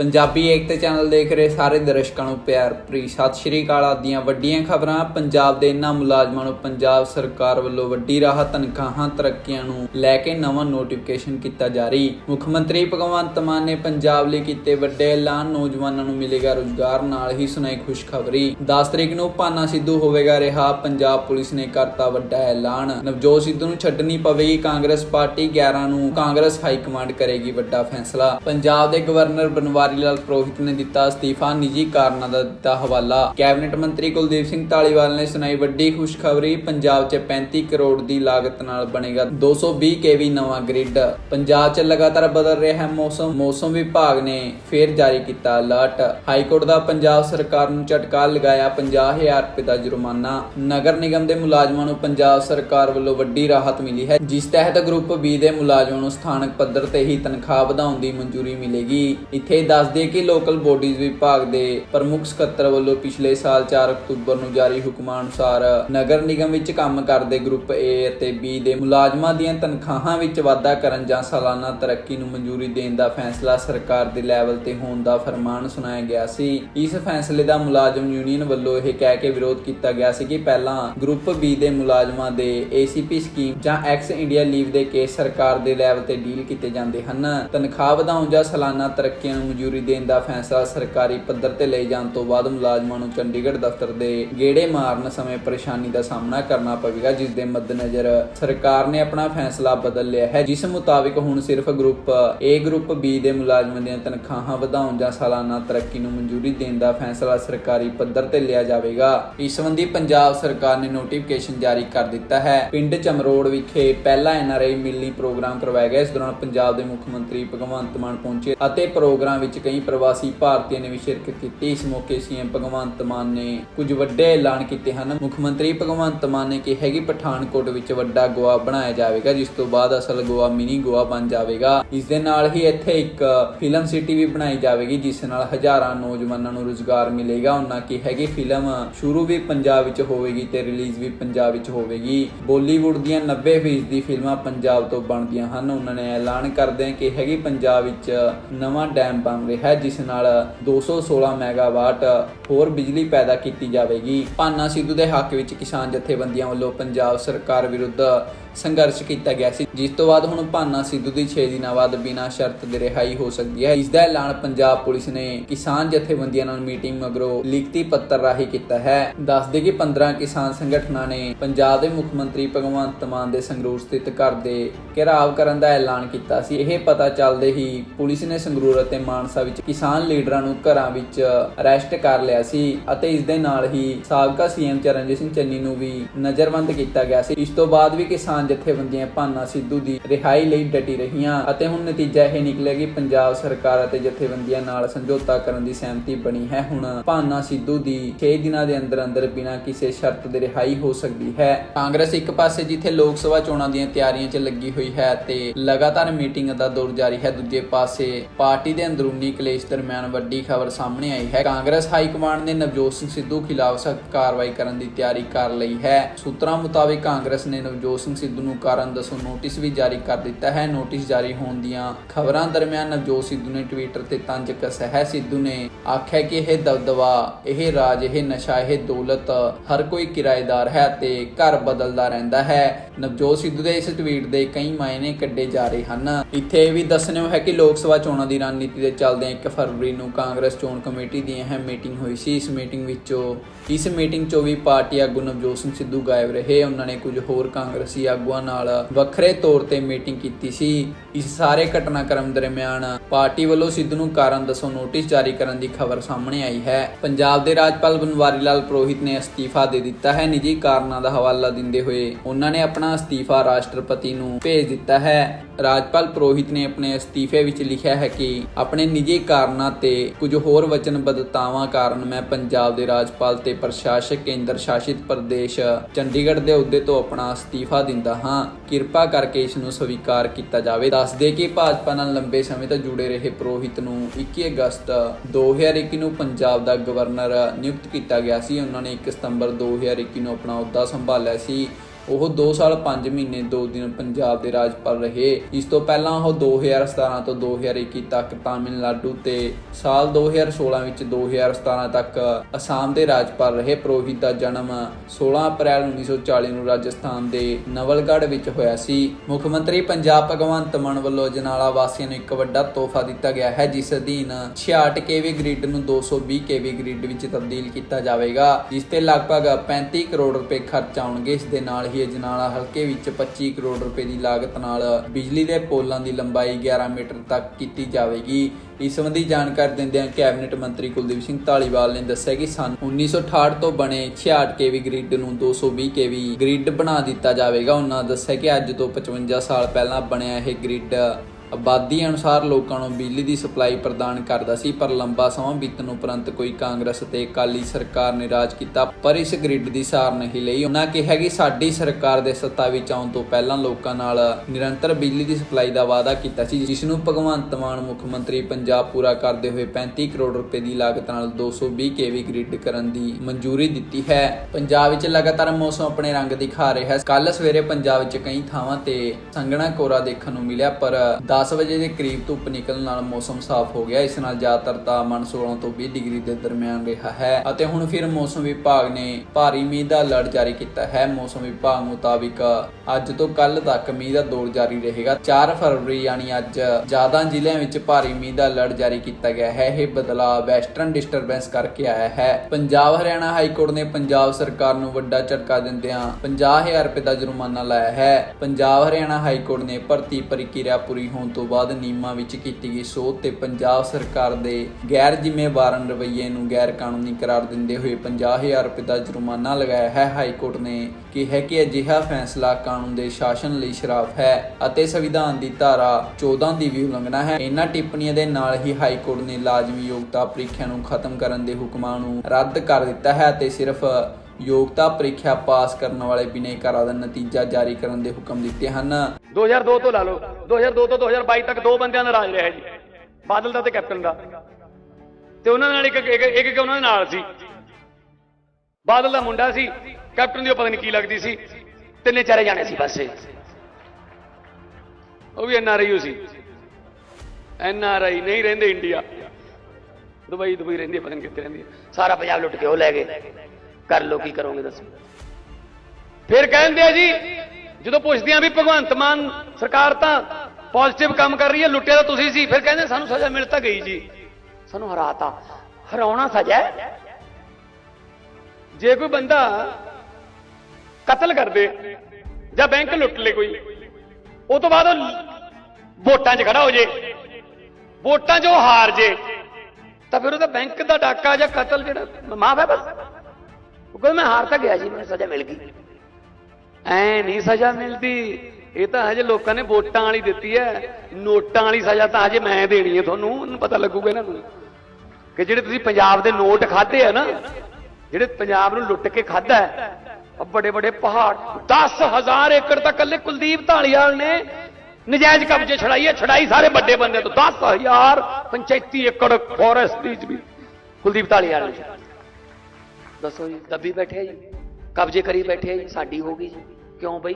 ਪੰਜਾਬੀ ਏਕਤਾ channel ਦੇਖ ਰਹੇ ਸਾਰੇ ਦਰਸ਼ਕਾਂ ਨੂੰ ਪਿਆਰ ਭਰੀ। ਸਤਿ ਸ਼੍ਰੀ ਅਕਾਲ ਆਦੀਆਂ ਵੱਡੀਆਂ ਖਬਰਾਂ। ਪੰਜਾਬ ਦੇ ਇਨ੍ਹਾਂ ਮੁਲਾਜ਼ਮਾਂ ਨੂੰ ਪੰਜਾਬ ਸਰਕਾਰ ਵੱਲੋਂ ਵੱਡੀ ਰਾਹਤ, ਤਨਖਾਹਾਂ, ਤਰੱਕੀਆਂ ਨੂੰ ਲੈ ਕੇ ਨਵਾਂ ਨੋਟੀਫਿਕੇਸ਼ਨ ਕੀਤਾ ਜਾਰੀ। ਮੁੱਖ ਮੰਤਰੀ ਭਗਵੰਤ ਮਾਨ ਨੇ ਪੰਜਾਬ ਲਈ ਕੀਤੇ ਵੱਡੇ ਐਲਾਨ। ਨੌਜਵਾਨਾਂ ਨੂੰ ਮਿਲੇਗਾ ਰੁਜ਼ਗਾਰ, ਨਾਲ ਹੀ ਸੁਣਾਈ ਖੁਸ਼ਖਬਰੀ। 10 ਤਰੀਕ ਨੂੰ ਪਾਨਾ ਸਿੱਧੂ ਹੋਵੇਗਾ ਰਿਹਾ। ਪੰਜਾਬ ਪੁਲਿਸ ਨੇ ਕਰਤਾ ਵੱਡਾ ਐਲਾਨ। ਨਵਜੋਤ ਸਿੱਧੂ ਨੂੰ ਛੱਡਣੀ ਪਵੇਗੀ ਕਾਂਗਰਸ ਪਾਰਟੀ। 11 ਨੂੰ ਕਾਂਗਰਸ ਹਾਈ ਕਮਾਂਡ ਕਰੇਗੀ ਵੱਡਾ ਫੈਸਲਾ। ਪੰਜਾਬ ਦੇ ਗਵਰਨਰ ਬਨਵਾਰੀ ਲਾਲ ਪ੍ਰੋਹਿਤ ਨੇ ਦਿੱਤਾ ਅਸਤੀਫਾ। ਨਿੱਜੀ ਕਾਰਨਾਂ ਦਾ ਦਿੱਤਾ ਹਵਾਲਾ। ਕੈਬਨਿਟ ਮੰਤਰੀ ਕੁਲਦੀਪ ਸਿੰਘ ਢਾਲੀਵਾਲ ਨੇ ਸੁਣਾਈ ਵੱਡੀ ਖੁਸ਼ਖਬਰੀ। ਪੰਜਾਬ 'ਚ 35 ਕਰੋੜ ਦੀ ਲਾਗਤ ਨਾਲ ਬਣੇਗਾ 220 ਕੇਵੀ ਨਵਾਂ ਗ੍ਰਿਡ। ਪੰਜਾਬ 'ਚ ਲਗਾਤਾਰ ਬਦਲ ਰਿਹਾ ਹੈ ਮੌਸਮ। ਮੌਸਮ ਵਿਭਾਗ ਨੇ ਫੇਰ ਜਾਰੀ ਕੀਤਾ ਅਲਰਟ। ਹਾਈ ਕੋਰਟ ਦਾ ਪੰਜਾਬ ਸਰਕਾਰ ਨੂੰ ਝਟਕਾ ਲਗਾਇਆ 50000 ਰੁਪਏ ਦਾ ਜੁਰਮਾਨਾ। ਨਗਰ ਨਿਗਮ ਦੇ ਮੁਲਾਜ਼ਮਾਂ ਨੂੰ ਪੰਜਾਬ ਸਰਕਾਰ ਵੱਲੋਂ ਵੱਡੀ ਰਾਹਤ ਮਿਲੀ ਹੈ, ਜਿਸ ਤਹਿਤ ਗਰੁੱਪ ਬੀ ਦੇ ਮੁਲਾਜ਼ਮਾਂ ਨੂੰ ਸਥਾਨਕ ਪੱਧਰ ਤੇ ਹੀ ਤਨਖਾਹ ਵਧਾਉਣ ਦੀ ਮਨਜ਼ੂਰੀ ਮਿਲੇਗੀ। ਇੱਥੇ ਦੱਸ ਦਈਏ ਕਿ ਲੋਕਲ ਬੋਡੀਜ਼ ਵਿਭਾਗ ਦੇ ਪ੍ਰਮੁੱਖ ਸਕੱਤਰ ਵੱਲੋਂ ਪਿਛਲੇ ਸਾਲ 4 ਅਕਤੂਬਰ ਨੂੰ ਜਾਰੀ ਹੁਕਮਾਂ ਅਨੁਸਾਰ ਨਗਰ ਨਿਗਮ ਵਿੱਚ ਕੰਮ ਕਰਦੇ ਗਰੁੱਪ A ਅਤੇ B ਦੇ ਮੁਲਾਜ਼ਮਾਂ ਦੀਆਂ ਤਨਖਾਹਾਂ ਵਿੱਚ ਵਾਧਾ ਕਰਨ ਜਾਂ ਸਾਲਾਨਾ ਤਰੱਕੀ ਨੂੰ ਮਨਜ਼ੂਰੀ ਦੇਣ ਦਾ ਫੈਸਲਾ ਸਰਕਾਰ ਦੇ ਲੈਵਲ ਤੇ ਹੋਣ ਦਾ ਫਰਮਾਨ ਸੁਣਾਇਆ ਗਿਆ ਸੀ। ਇਸ ਫੈਸਲੇ ਦਾ ਮੁਲਾਜ਼ਮ ਯੂਨੀਅਨ ਵੱਲੋਂ ਇਹ ਕਹਿ ਕੇ ਵਿਰੋਧ ਕੀਤਾ ਗਿਆ ਸੀ ਕਿ ਪਹਿਲਾਂ ਗਰੁੱਪ B ਦੇ ਮੁਲਾਜ਼ਮਾਂ ਦੇ ACP ਸਕੀਮ ਜਾਂ ਐਕਸ ਇੰਡੀਆ ਲੀਵ ਦੇ ਕੇਸ ਸਰਕਾਰ ਦੇ ਲੈਵਲ ਤੇ ਡੀਲ ਕੀਤੇ ਜਾਂਦੇ ਹਨ। ਤਨਖਾਹ ਵਧਾਉਣ ਜਾਂ ਸਾਲਾਨਾ ਤਰੱਕੀਆਂ ਨੂੰ ਮਨਜ਼ੂਰੀ ਦੇਣ ਦਾ ਫੈਸਲਾ ਸਰਕਾਰੀ ਪੱਧਰ ਤੇ ਲਏ ਜਾਣ ਤੋਂ ਬਾਅਦ ਮੁਲਾਜ਼ਮਾਂ ਨੂੰ ਚੰਡੀਗੜ੍ਹ ਦਫ਼ਤਰ ਦੇ ਗੇੜੇ ਮਾਰਨ ਸਮੇਂ ਪਰੇਸ਼ਾਨੀ ਦਾ ਸਾਹਮਣਾ ਕਰਨਾ ਪਵੇਗਾ, ਜਿਸ ਦੇ ਮੱਦੇਨਜ਼ਰ ਸਰਕਾਰ ਨੇ ਆਪਣਾ ਫੈਸਲਾ ਬਦਲ ਲਿਆ ਹੈ। ਜਿਸ ਮੁਤਾਬਿਕ ਹੁਣ ਸਿਰਫ ਗਰੁੱਪ A, ਗਰੁੱਪ B ਦੇ ਮੁਲਾਜ਼ਮਾਂ ਦੀਆਂ ਤਨਖਾਹਾਂ ਵਧਾਉਣ ਜਾਂ ਸਾਲਾਨਾ ਤਰੱਕੀ ਨੂੰ ਮਨਜ਼ੂਰੀ ਦੇਣ ਦਾ ਫੈਸਲਾ ਸਰਕਾਰੀ ਪੱਧਰ ਤੇ ਲਿਆ ਜਾਵੇਗਾ। ਇਸ ਸੰਬੰਧੀ ਪੰਜਾਬ ਸਰਕਾਰ ਨੇ ਨੋਟੀਫਿਕੇਸ਼ਨ ਜਾਰੀ ਕਰ ਦਿੱਤਾ ਹੈ। ਪਿੰਡ ਚਮਰੋੜ ਵਿਖੇ ਪਹਿਲਾ ਐਨਆਰਆਈ ਮਿਲਣੀ ਪ੍ਰੋਗਰਾਮ ਕਰਵਾਇਆ ਗਿਆ। ਇਸ ਦੌਰਾਨ ਪੰਜਾਬ ਦੇ ਮੁੱਖ ਮੰਤਰੀ ਭਗਵੰਤ ਮਾਨ ਪਹੁੰਚੇ ਅਤੇ ਪ੍ਰੋਗਰਾਮ ਵਿੱਚ ਕਈ ਪ੍ਰਵਾਸੀ ਭਾਰਤੀਆਂ ਨੇ ਵੀ ਸ਼ਿਰਕਤ ਕੀਤੀ। ਇਸ ਮੌਕੇ ਸੀਐਮ ਭਗਵੰਤ ਮਾਨ ਨੇ ਕੁਝ ਵੱਡੇ ਐਲਾਨ ਕੀਤੇ ਹਨ। ਮੁੱਖ ਮੰਤਰੀ ਭਗਵੰਤ ਮਾਨ ਨੇ ਕਿਹਾ ਕਿ ਪਠਾਨਕੋਟ ਵਿੱਚ ਵੱਡਾ ਗੋਆ ਬਣਾਇਆ ਜਾਵੇਗਾ, ਜਿਸ ਤੋਂ ਬਾਅਦ ਅਸਲ ਗੋਆ ਮਿਨੀ ਗੋਆ ਬਣ ਜਾਵੇਗਾ। ਇਸ ਦੇ ਨਾਲ ਹੀ ਇੱਥੇ ਇੱਕ ਫਿਲਮ ਸਿਟੀ ਵੀ ਬਣਾਈ ਜਾਵੇਗੀ, ਜਿਸ ਨਾਲ ਹਜ਼ਾਰਾਂ ਨੌਜਵਾਨਾਂ ਨੂੰ ਰੁਜ਼ਗਾਰ ਮਿਲੇਗਾ। ਉਹਨਾਂ ਕਿਹਾ ਕਿ ਫਿਲਮ ਸ਼ੁਰੂ ਵੀ ਪੰਜਾਬ ਵਿੱਚ ਹੋਵੇਗੀ ਤੇ ਰਿਲੀਜ਼ ਵੀ ਪੰਜਾਬ ਵਿੱਚ ਹੋਵੇਗੀ। ਬਾਲੀਵੁੱਡ ਦੀਆਂ 90% ਦੀ ਫਿਲਮਾਂ ਪੰਜਾਬ ਤੋਂ ਬਣਦੀਆਂ ਹਨ। ਉਹਨਾਂ ਨੇ ਐਲਾਨ ਕਰਦੇ ਕਿ ਹੈਗੀ ਪੰਜਾਬ ਵਿੱਚ ਨਵਾਂ ਡੈਮ ਬਣ ਰਿਹਾ ਜਿਸ ਨਾਲ 216 ਮੈਗਾਵਾਟ ਹੋਰ ਬਿਜਲੀ ਪੈਦਾ ਕੀਤੀ ਜਾਵੇਗੀ। ਪਾਨਾ ਸਿੱਧੂ ਦੇ ਹੱਕ ਵਿੱਚ ਕਿਸਾਨ ਜਥੇਬੰਦੀਆਂ ਵੱਲੋਂ ਪੰਜਾਬ ਸਰਕਾਰ ਵਿਰੁੱਧ ਸੰਘਰਸ਼ ਕੀਤਾ ਗਿਆ ਸੀ। ਜਿਸ ਤੋਂ ਬਾਅਦ ਹੁਣ ਭਾਨਾ ਸਿੱਧੂ ਦੀ 6 ਦਿਨਾਂ ਬਾਅਦ ਬਿਨਾਂ ਸ਼ਰਤ ਦੇ ਰਿਹਾਈ ਹੋ ਸਕਦੀ ਹੈ। ਇਸ ਦਾ ਐਲਾਨ ਪੰਜਾਬ ਪੁਲਿਸ ਨੇ ਕਿਸਾਨ ਜਥੇਬੰਦੀਆਂ ਨਾਲ ਮੀਟਿੰਗ ਮਗਰੋਂ ਲਿਖਤੀ ਪੱਤਰ ਰਾਹੀਂ ਕੀਤਾ ਹੈ। ਦੱਸਦੇ ਕਿ 15 ਕਿਸਾਨ ਸੰਗਠਨਾਂ ਨੇ ਪੰਜਾਬ ਦੇ ਮੁੱਖ ਮੰਤਰੀ ਭਗਵੰਤ ਮਾਨ ਦੇ ਸੰਗਰੂਰ ਸਥਿਤ ਘਰ ਦੇ ਘਿਰਾਵ ਕਰਨ ਦਾ ਐਲਾਨ ਕੀਤਾ ਸੀ। ਇਹ ਪਤਾ ਚੱਲਦੇ ਹੀ ਪੁਲਿਸ ਨੇ ਸੰਗਰੂਰ ਅਤੇ ਮਾਨਸਾ ਵਿੱਚ ਕਿਸਾਨ ਲੀਡਰਾਂ ਨੂੰ ਘਰਾਂ ਵਿੱਚ ਅਰੈਸਟ ਕਰ ਲਿਆ ਸੀ ਅਤੇ ਇਸ ਦੇ ਨਾਲ ਹੀ ਸਾਬਕਾ ਸੀਐਮ ਚਰਨਜੀਤ ਸਿੰਘ ਚੰਨੀ ਨੂੰ ਵੀ ਨਜ਼ਰਬੰਦ ਕੀਤਾ ਗਿਆ ਸੀ। ਇਸ ਤੋਂ ਬਾਅਦ ਵੀ ਕਿਸਾਨ ਜਥੇਬੰਦੀਆਂ ਭਾਨਾ ਸਿੱਧੂ ਦੀ ਰਿਹਾਈ ਲਈ ਡਟੀ ਰਹੀਆਂ ਅਤੇ ਹੁਣ ਨਤੀਜਾ ਇਹ ਨਿਕਲਿਆ ਕਿ ਪੰਜਾਬ ਸਰਕਾਰ ਅਤੇ ਜਥੇਬੰਦੀਆਂ ਨਾਲ ਸਮਝੌਤਾ ਕਰਨ ਦੀ ਸਹਿਮਤੀ ਬਣੀ ਹੈ। ਹੁਣ ਭਾਨਾ ਸਿੱਧੂ ਦੀ 6 ਦਿਨਾਂ ਦੇ ਅੰਦਰ ਅੰਦਰ ਬਿਨਾਂ ਕਿਸੇ ਸ਼ਰਤ ਦੇ ਰਿਹਾਈ ਹੋ ਸਕਦੀ ਹੈ। ਕਾਂਗਰਸ ਇੱਕ ਪਾਸੇ ਜਿੱਥੇ ਲੋਕ ਸਭਾ ਚੋਣਾਂ ਦੀਆਂ ਤਿਆਰੀਆਂ 'ਚ ਲੱਗੀ ਹੋਈ ਹੈ ਤੇ ਲਗਾਤਾਰ ਮੀਟਿੰਗ ਦਾ ਦੌਰ ਜਾਰੀ ਹੈ, ਦੂਜੇ ਪਾਸੇ ਪਾਰਟੀ ਦੇ ਅੰਦਰੂਨੀ ਕਲੇਸ਼ ਦਰਮਿਆਨ ਵੱਡੀ ਖਬਰ ਸਾਹਮਣੇ ਆਈ ਹੈ। ਕਾਂਗਰਸ ਹਾਈ ਕਮਾਂਡ ਨੇ ਨਵਜੋਤ ਸਿੰਘ ਸਿੱਧੂ ਖਿਲਾਫ ਸਖਤ ਕਾਰਵਾਈ ਕਰਨ ਦੀ ਤਿਆਰੀ ਕਰ ਲਈ ਹੈ। ਸੂਤਰਾਂ ਮੁਤਾਬਿਕ ਕਾਂਗਰਸ ਨੇ ਨਵਜੋਤ ਸਿੰਘ ਸਿੱਧੂ ਨੂੰ ਕਾਰਨ ਦੱਸੋ ਨੋਟਿਸ ਵੀ ਜਾਰੀ ਕਰ ਦਿੱਤਾ ਹੈ। ਨੋਟਿਸ ਜਾਰੀ ਹੋਣ ਦੀਆਂ ਖਬਰਾਂ ਦਰਮਿਆਨ ਨਵਜੋਤ ਸਿੱਧੂ ਨੇ ਟਵਿੱਟਰ ਤੇ ਤੰਜ ਕੱਸਿਆ ਹੈ। ਸਿੱਧੂ ਨੇ ਆਖਿਆ ਕਿ ਇਹ ਦਬਦਬਾ, ਇਹ ਰਾਜ, ਇਹ ਨਸ਼ਾ, ਇਹ ਦੌਲਤ ਹਰ ਕੋਈ ਕਿਰਾਏਦਾਰ ਹੈ ਤੇ ਘਰ ਬਦਲਦਾ ਰਹਿੰਦਾ ਹੈ। ਨਵਜੋਤ ਸਿੱਧੂ ਦੇ ਇਸ ਟਵੀਟ ਦੇ ਕਈ ਮਾਇਨੇ ਕੱਢੇ ਜਾ ਰਹੇ ਹਨ। ਇੱਥੇ ਇਹ ਵੀ ਦੱਸਣਯੋਗ ਹੈ ਕਿ ਲੋਕ ਸਭਾ ਚੋਣਾਂ ਦੀ ਰਣਨੀਤੀ ਦੇ ਚੱਲਦਿਆਂ 1 ਫਰਵਰੀ ਨੂੰ ਕਾਂਗਰਸ ਚੋਣ ਕਮੇਟੀ ਦੀ ਅਹਿਮ ਮੀਟਿੰਗ ਹੋਈ ਸੀ। ਇਸ ਮੀਟਿੰਗ ਵਿੱਚੋਂ, ਇਸ ਮੀਟਿੰਗ 'ਚੋਂ ਵੀ ਪਾਰਟੀ ਆਗੂ ਨਵਜੋਤ ਸਿੰਘ ਸਿੱਧੂ ਗਾਇਬ ਰਹੇ। ਉਹਨਾਂ ਨੇ ਕੁਝ ਹੋਰ ਕਾਂਗਰਸੀ ਆਗੂਆਂ ਨਾਲ ਵੱਖਰੇ ਤੌਰ ਤੇ ਮੀਟਿੰਗ ਕੀਤੀ ਸੀ। ਇਸ ਸਾਰੇ ਘਟਨਾਕ੍ਰਮ ਦਰਮਿਆਨ ਪਾਰਟੀ ਵੱਲੋਂ ਸਿੱਧੂ ਨੂੰ ਕਾਰਨ ਦੱਸੋ ਨੋਟਿਸ ਜਾਰੀ ਕਰਨ ਦੀ ਖਬਰ ਸਾਹਮਣੇ ਆਈ ਹੈ। ਪੰਜਾਬ ਦੇ ਰਾਜਪਾਲ ਬਨਵਾਰੀ ਲਾਲ ਪ੍ਰੋਹਿਤ ਨੇ ਅਸਤੀਫਾ ਦੇ ਦਿੱਤਾ ਹੈ। ਨਿੱਜੀ ਕਾਰਨਾਂ ਦਾ ਹਵਾਲਾ ਦਿੰਦੇ ਹੋਏ ਉਹਨਾਂ ਨੇ ਆਪਣਾ ਅਸਤੀਫਾ ਰਾਸ਼ਟਰਪਤੀ ਨੂੰ ਭੇਜ ਦਿੱਤਾ ਹੈ। ਰਾਜਪਾਲ ਪ੍ਰੋਹਿਤ ਨੇ ਆਪਣੇ ਅਸਤੀਫੇ ਵਿੱਚ ਲਿਖਿਆ ਹੈ ਕਿ ਆਪਣੇ ਨਿੱਜੀ ਕਾਰਨਾਂ ਤੇ ਕੁਝ ਹੋਰ ਵਚਨਬੱਧਤਾਵਾਂ ਕਾਰਨ ਮੈਂ ਪੰਜਾਬ ਦੇ ਰਾਜਪਾਲ ਤੇ ਪ੍ਰਸ਼ਾਸਕ ਕੇਂਦਰ ਸ਼ਾਸਿਤ ਪ੍ਰਦੇਸ਼ ਚੰਡੀਗੜ੍ਹ ਦੇ ਅਹੁਦੇ ਤੋਂ ਆਪਣਾ ਅਸਤੀਫਾ ਦਿੰਦਾ ਹਾਂ, ਕਿਰਪਾ ਕਰਕੇ ਇਸ ਨੂੰ ਸਵੀਕਾਰ ਕੀਤਾ ਜਾਵੇ। ਦੱਸਦੇ ਕਿ ਭਾਜਪਾ ਨਾਲ ਲੰਬੇ ਸਮੇਂ ਤੋਂ ਜੁੜੇ ਰਹੇ ਪ੍ਰੋਹਿਤ ਨੂੰ 21 ਅਗਸਤ 2021 ਨੂੰ ਪੰਜਾਬ ਦਾ ਗਵਰਨਰ ਨਿਯੁਕਤ ਕੀਤਾ ਗਿਆ ਸੀ। ਉਹਨਾਂ ਨੇ 1 ਸਤੰਬਰ 2021 ਨੂੰ ਆਪਣਾ ਅਹੁਦਾ ਸੰਭਾਲਿਆ ਸੀ। ਉਹ 2 ਸਾਲ 5 ਮਹੀਨੇ 2 ਦਿਨ ਪੰਜਾਬ ਦੇ ਰਾਜਪਾਲ ਰਹੇ। ਇਸ ਤੋਂ ਪਹਿਲਾਂ ਉਹ 2017 ਤੋਂ 2021 ਤੱਕ ਤਾਮਿਲਨਾਡੂ ਤੇ ਸਾਲ 2016 ਵਿੱਚ 2017 ਤੱਕ ਅਸਾਮ ਦੇ ਰਾਜਪਾਲ ਰਹੇ। ਪ੍ਰੋਹਿਤ ਦਾ ਜਨਮ 16 ਅਪ੍ਰੈਲ 1940 ਨੂੰ ਰਾਜਸਥਾਨ ਦੇ ਨਵਲਗੜ੍ਹ ਵਿੱਚ ਹੋਇਆ ਸੀ। ਮੁੱਖ ਮੰਤਰੀ ਪੰਜਾਬ ਭਗਵੰਤ ਮਾਨ ਵੱਲੋਂ ਜਨਾਲਾ ਵਾਸੀਆਂ ਨੂੰ ਇੱਕ ਵੱਡਾ ਤੋਹਫਾ ਦਿੱਤਾ ਗਿਆ ਹੈ, ਜਿਸ ਅਧੀਨ 66 ਕੇਵੀ ਗ੍ਰਿਡ ਨੂੰ 220 ਕੇਵੀ ਗ੍ਰਿਡ ਵਿੱਚ ਤਬਦੀਲ ਕੀਤਾ ਜਾਵੇਗਾ। ਜਿਸ ਤੇ ਲਗਭਗ 35 ਕਰੋੜ ਰੁਪਏ ਖਰਚ ਆਉਣਗੇ। ਇਸ ਦੇ ਨਾਲ ਹੀ ਅਜਨਾਲਾ ਹਲਕੇ ਵਿੱਚ 25 ਕਰੋੜ ਰੁਪਏ ਦੀ ਲਾਗਤ ਨਾਲ ਬਿਜਲੀ ਦੇ ਪੋਲਾਂ ਦੀ ਲੰਬਾਈ 11 ਮੀਟਰ ਤੱਕ ਕੀਤੀ ਜਾਵੇਗੀ। ਇਸ ਸੰਬੰਧੀ ਜਾਣਕਾਰੀ ਦਿੰਦਿਆਂ ਕੈਬਨਿਟ ਮੰਤਰੀ ਕੁਲਦੀਪ ਸਿੰਘ ਢਾਲੀਵਾਲ ਨੇ ਦੱਸਿਆ ਕਿ ਸਨ 1968 ਤੋਂ ਬਣੇ 66 ਕੇਵੀ ਗ੍ਰਿਡ ਨੂੰ 220 ਕੇਵੀ ਗ੍ਰਿਡ ਬਣਾ ਦਿੱਤਾ ਜਾਵੇਗਾ। ਉਹਨਾਂ ਦੱਸਿਆ ਕਿ ਅੱਜ ਤੋਂ 55 ਸਾਲ ਪਹਿਲਾਂ ਬਣਿਆ ਇਹ ਗ੍ਰਿਡ ਆਬਾਦੀ ਅਨੁਸਾਰ ਲੋਕਾਂ ਨੂੰ ਬਿਜਲੀ ਦੀ ਸਪਲਾਈ ਪ੍ਰਦਾਨ ਕਰਦਾ ਸੀ, ਪਰ ਲੰਬਾ ਸਮਾਂ ਬੀਤਣ ਉਪਰੰਤ ਕੋਈ ਕਾਂਗਰਸ ਤੇ ਅਕਾਲੀ ਸਰਕਾਰ ਨੇ ਰਾਜ ਕੀਤਾ, ਪਰ ਇਸ ਗ੍ਰਿਡ ਦੀ ਸਾਰ ਨਹੀਂ ਲਈ। ਉਹਨਾਂ ਕਿਹਾ ਕਿ ਸਾਡੀ ਸਰਕਾਰ ਦੇ ਸੱਤਾ ਵਿੱਚ ਆਉਣ ਤੋਂ ਪਹਿਲਾਂ ਲੋਕਾਂ ਨਾਲ ਨਿਰੰਤਰ ਬਿਜਲੀ ਦੀ ਸਪਲਾਈ ਦਾ ਵਾਅਦਾ ਕੀਤਾ ਸੀ, ਜਿਸ ਨੂੰ ਭਗਵੰਤ ਮਾਨ ਮੁੱਖ ਮੰਤਰੀ ਪੰਜਾਬ ਪੂਰਾ ਕਰਦੇ ਹੋਏ 35 ਕਰੋੜ ਰੁਪਏ ਦੀ ਲਾਗਤ ਨਾਲ 220 ਕੇਵੀ ਗ੍ਰਿਡ ਕਰਨ ਦੀ ਮਨਜ਼ੂਰੀ ਦਿੱਤੀ ਹੈ। ਪੰਜਾਬ ਵਿੱਚ ਲਗਾਤਾਰ ਮੌਸਮ ਆਪਣੇ ਰੰਗ ਦਿਖਾ ਰਿਹਾ ਹੈ। ਕੱਲ ਸਵੇਰੇ ਪੰਜਾਬ ਵਿੱਚ ਕਈ ਥਾਵਾਂ ਤੇ ਸੰਘਣਾ ਕੋਰਾ ਦੇਖਣ ਨੂੰ ਮਿਲਿਆ, ਪਰ 10 ਵਜੇ ਦੇ ਕਰੀਬ ਧੁੱਪ ਨਿਕਲਣ ਨਾਲ ਮੌਸਮ ਸਾਫ਼ ਹੋ ਗਿਆ। ਇਸ ਨਾਲ ਜ਼ਿਆਦਾਤਰ ਤਾਪਮਾਨ 16 ਤੋਂ 20 ਡਿਗਰੀ ਦੇ ਦਰਮਿਆਨ ਰਿਹਾ ਹੈ ਅਤੇ ਹੁਣ ਫਿਰ ਮੌਸਮ ਵਿਭਾਗ ਨੇ ਭਾਰੀ ਮੀਂਹ ਦਾ ਅਲਰਟ ਜਾਰੀ ਕੀਤਾ ਹੈ। ਮੌਸਮ ਵਿਭਾਗ ਮੁਤਾਬਿਕ ਅੱਜ ਤੋਂ ਕੱਲ ਤੱਕ ਮੀਂਹ ਦਾ ਦੌਰ ਜਾਰੀ ਰਹੇਗਾ। 4 ਫਰਵਰੀ ਯਾਨੀ ਅੱਜ ਜ਼ਿਆਦਾ ਜ਼ਿਲ੍ਹਿਆਂ ਵਿੱਚ ਭਾਰੀ ਮੀਂਹ ਦਾ ਅਲਰਟ ਜਾਰੀ ਕੀਤਾ ਗਿਆ ਹੈ। ਇਹ ਬਦਲਾਅ ਵੈਸਟਰਨ ਡਿਸਟਰਬੈਂਸ ਕਰਕੇ ਆਇਆ ਹੈ। ਪੰਜਾਬ, ਹਰਿਆਣਾ ਹਾਈ ਕੋਰਟ ਨੇ ਪੰਜਾਬ ਸਰਕਾਰ ਨੂੰ ਵੱਡਾ ਝਟਕਾ ਦਿੰਦਿਆਂ 50000 ਰੁਪਏ ਦਾ ਜੁਰਮਾਨਾ ਲਾਇਆ ਹੈ। ਪੰਜਾਬ, ਹਰਿਆਣਾ ਹਾਈ ਕੋਰਟ ਨੇ ਭਰਤੀ ਪ੍ਰਕਿਰਿਆ ਪੂਰੀ ਹੋਣ ਤੋਂ ਬਾਅਦ ਨੀਮਾਂ ਵਿੱਚ ਕੀਤੀ ਗਈ ਸੋਧ ਤੇ ਪੰਜਾਬ ਸਰਕਾਰ ਦੇ ਗੈਰ ਜ਼ਿੰਮੇਵਾਰ ਰਵੱਈਏ ਨੂੰ ਗੈਰ ਕਾਨੂੰਨੀ ਕਰਾਰ ਦਿੰਦੇ ਹੋਏ 50000 ਰੁਪਏ ਦਾ ਜੁਰਮਾਨਾ ਲਗਾਇਆ ਹੈ। ਹਾਈ ਕੋਰਟ ਨੇ ਕਿਹਾ ਕਿ ਅਜਿਹਾ ਫੈਸਲਾ ਕਾਨੂੰਨ ਦੇ ਸ਼ਾਸਨ ਲਈ ਸ਼ਰਾਫ ਹੈ ਅਤੇ ਸੰਵਿਧਾਨ ਦੀ ਧਾਰਾ 14 ਦੀ ਵੀ ਉਲੰਘਣਾ ਹੈ। ਇਹਨਾਂ ਟਿੱਪਣੀਆਂ ਦੇ ਨਾਲ ਹੀ ਹਾਈ ਕੋਰਟ ਨੇ ਲਾਜ਼ਮੀ ਯੋਗਤਾ ਪ੍ਰੀਖਿਆ ਨੂੰ ਖਤਮ ਕਰਨ ਦੇ ਹੁਕਮਾਂ ਨੂੰ ਰੱਦ ਕਰ ਦਿੱਤਾ ਹੈ ਅਤੇ ਸਿਰਫ ਯੋਗਤਾ ਪ੍ਰੀਖਿਆ ਪਾਸ ਕਰਨ ਵਾਲੇ ਬਿਨੇਕਾਰਾਂ ਦਾ ਨਤੀਜਾ ਜਾਰੀ ਕਰਨ ਦੇ ਹੁਕਮ ਦਿੱਤੇ ਹਨ। 2002 ਤੋਂ ਲਾ ਲਓ। 2002 ਤੋਂ 2022 ਤੱਕ ਦੋ ਬੰਦਿਆਂ ਦਾ ਰਾਜ ਰਿਹਾ ਜੀ। ਬਾਦਲ ਦਾ ਤੇ ਕੈਪਟਨ ਦਾ। ਤੇ ਉਹਨਾਂ ਨਾਲ ਇੱਕ ਇੱਕ ਇੱਕ ਉਹਨਾਂ ਦੇ ਨਾਲ ਸੀ। ਬਾਦਲ ਦਾ ਮੁੰਡਾ ਸੀ। ਕੈਪਟਨ ਦੀ ਉਹ ਪਤਾ ਨਹੀਂ ਕੀ ਲੱਗਦੀ ਸੀ। ਤਿੰਨੇ ਚਾਰੇ ਜਾਣੇ ਸੀ ਪਾਸੇ ਉਹ ਵੀ ਐਨਆਰਆਈ ਹੋ ਸੀ। ਐਨਆਰਆਈ ਨਹੀਂ ਰਹਿੰਦੇ ਇੰਡੀਆ। ਦੁਬਈ ਦੁਬਈ ਰਹਿੰਦੀ ਹੈ, ਪਤਾ ਨਹੀਂ ਕਿੱਥੇ ਰਹਿੰਦੀ ਸਾਰਾ ਪੰਜਾਬ ਲੁੱਟ ਕੇ ਉਹ ਲੈ ਗਏ। ਕਰ ਲੋ ਕੀ ਕਰੋਗੇ ਦੱਸੋ। ਫਿਰ ਕਹਿੰਦੇ ਆ ਜੀ, ਜਦੋਂ ਪੁੱਛਦੇ ਆ ਵੀ ਭਗਵੰਤ ਮਾਨ ਸਰਕਾਰ ਤਾਂ ਪੋਜ਼ਿਟਿਵ ਕੰਮ ਕਰ ਰਹੀ ਹੈ, ਲੁੱਟਿਆ ਤਾਂ ਤੁਸੀਂ ਸੀ, ਫਿਰ ਕਹਿੰਦੇ ਸਾਨੂੰ ਸਜ਼ਾ ਮਿਲ ਤਾਂ ਗਈ ਜੀ। ਸਾਨੂੰ ਹਰਾਤਾ ਹਰਾਉਣਾ ਸਜ਼ਾ ਜੇ ਕੋਈ ਬੰਦਾ ਕਤਲ ਕਰ ਦੇ ਜਾਂ ਬੈਂਕ ਲੁੱਟ ਲੇ ਕੋਈ, ਉਹ ਤੋਂ ਬਾਅਦ ਉਹ ਵੋਟਾਂ 'ਚ ਖੜਾ ਹੋ ਜੇ। ਵੋਟਾਂ 'ਚ ਉਹ ਹਾਰ ਜੇ, ਤਾਂ ਫਿਰ ਉਹਦਾ ਬੈਂਕ ਦਾ ਡਾਕਾ ਜਾਂ ਕਤਲ ਜਿਹੜਾ, ਮਾਫ ਹੈ ਬਸ। ਉਹ ਕਹਿੰਦਾ, ਮੈਂ ਹਾਰ ਤਾਂ ਗਿਆ ਜੀ, ਮੈਨੂੰ ਸਜ਼ਾ ਮਿਲ ਗਈ। ਐ ਨਹੀਂ ਸਜ਼ਾ ਮਿਲਦੀ। ਇਹ ਤਾਂ ਹਜੇ ਲੋਕਾਂ ਨੇ ਵੋਟਾਂ ਵਾਲੀ ਦਿੱਤੀ ਹੈ ਨੋਟਾਂ ਵਾਲੀ ਸਜ਼ਾ ਤਾਂ ਹਜੇ ਮੈਂ ਦੇਣੀ ਹੈ ਤੁਹਾਨੂੰ, ਉਹਨੂੰ ਪਤਾ ਲੱਗੂਗਾ ਇਹਨਾਂ ਨੂੰ। ਕਿ ਜਿਹੜੇ ਤੁਸੀਂ ਪੰਜਾਬ ਦੇ ਨੋਟ ਖਾਦੇ ਆ ਨਾ, ਜਿਹੜੇ ਪੰਜਾਬ ਨੂੰ ਲੁੱਟ ਕੇ ਖਾਦਾ ਹੈ ਉਹ ਬੜੇ ਬੜੇ ਪਹਾੜ 10000 ਏਕੜ ਤਾਂ ਕੱਲੇ ਕੁਲਦੀਪ ਢਾਲੀਵਾਲ ਨੇ ਨਜਾਇਜ਼ ਕਬਜ਼ੇ ਛੜਾਈ ਹੈ ਛੜਾਈ ਸਾਰੇ ਵੱਡੇ ਬੰਦੇ ਤੋਂ। 10000 ਪੰਚਾਇਤੀ ਏਕੜ ਫੋਰੈਸਟ ਦੀ ਜ਼ਮੀਨ ਕੁਲਦੀਪ ਢਾਲੀਵਾਲ ਨੇ। ਦੱਸੋ ਜੀ, ਦੱਬੀ ਬੈਠੇ ਜੀ? ਕਬਜ਼ੇ ਕਰੀ ਬੈਠੇ ਜੀ? ਸਾਡੀ ਹੋ ਗਈ ਜੀ। ਕਿਉਂ ਬਈ?